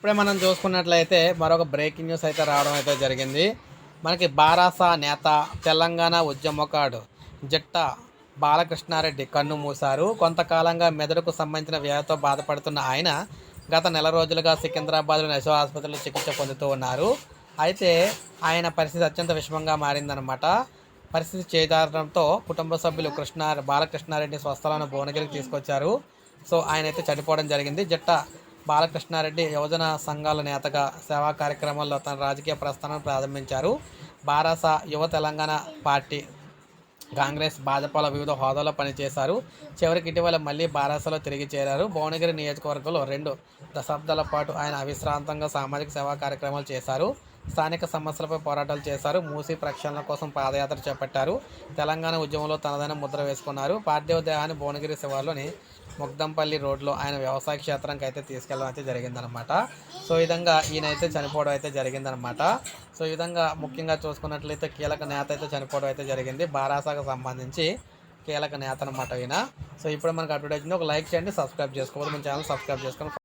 ఇప్పుడే మనం చూసుకున్నట్లయితే మరొక బ్రేకింగ్ న్యూస్ అయితే రావడం అయితే జరిగింది. మనకి బారాసా నేత తెలంగాణ ఉద్యమకాడు జట్ట బాలకృష్ణారెడ్డి కన్ను మూశారు. కొంతకాలంగా మెదడుకు సంబంధించిన వ్యాధితో బాధపడుతున్న ఆయన గత నెల రోజులుగా సికింద్రాబాద్లోని యశో ఆసుపత్రిలో చికిత్స పొందుతూ ఉన్నారు. అయితే ఆయన పరిస్థితి అత్యంత విషమంగా మారిందనమాట పరిస్థితి చేదారడంతో కుటుంబ సభ్యులు కృష్ణ బాలకృష్ణారెడ్డి స్వస్థలను భువనగిరికి తీసుకొచ్చారు. సో ఆయన అయితే చనిపోవడం జరిగింది. జట్ట బాలకృష్ణారెడ్డి యువజన సంఘాల నేతగా సేవా కార్యక్రమాల్లో తన రాజకీయ ప్రస్థానం ప్రారంభించారు. బారాస యువ తెలంగాణ పార్టీ కాంగ్రెస్ భాజపాల వివిధ హోదాలో పనిచేశారు. చివరికి ఇటీవల మళ్ళీ బారాసలో తిరిగి చేరారు. భువనగిరి నియోజకవర్గంలో రెండు దశాబ్దాల పాటు ఆయన అవిశ్రాంతంగా సామాజిక సేవా కార్యక్రమాలు చేశారు. స్థానిక సమస్యలపై పోరాటాలు చేశారు. మూసీ ప్రక్షాళన కోసం పాదయాత్ర చేపట్టారు. తెలంగాణ ఉద్యమంలో తనదైన ముద్ర వేసుకున్నారు. పార్థివ దేహాన్ని భువనగిరి శివార్లోని ముగ్దంపల్లి రోడ్లో ఆయన వ్యవసాయ క్షేత్రానికి అయితే తీసుకెళ్ళడం అయితే జరిగిందనమాట సో ఈ విధంగా ఈయన అయితే చనిపోవడం అయితే జరిగిందనమాట సో ఈ విధంగా ముఖ్యంగా చూసుకున్నట్లయితే కీలక నేత అయితే చనిపోవడం అయితే జరిగింది. బారాసాకు సంబంధించి కీలక నేత అనమాట ఈయన. సో ఇప్పుడు మనకు అప్డేట్ వచ్చింది ఒక లైక్ చేయండి సబ్స్క్రైబ్ చేసుకోవాలి మన ఛానల్ సబ్స్క్రైబ్ చేసుకొని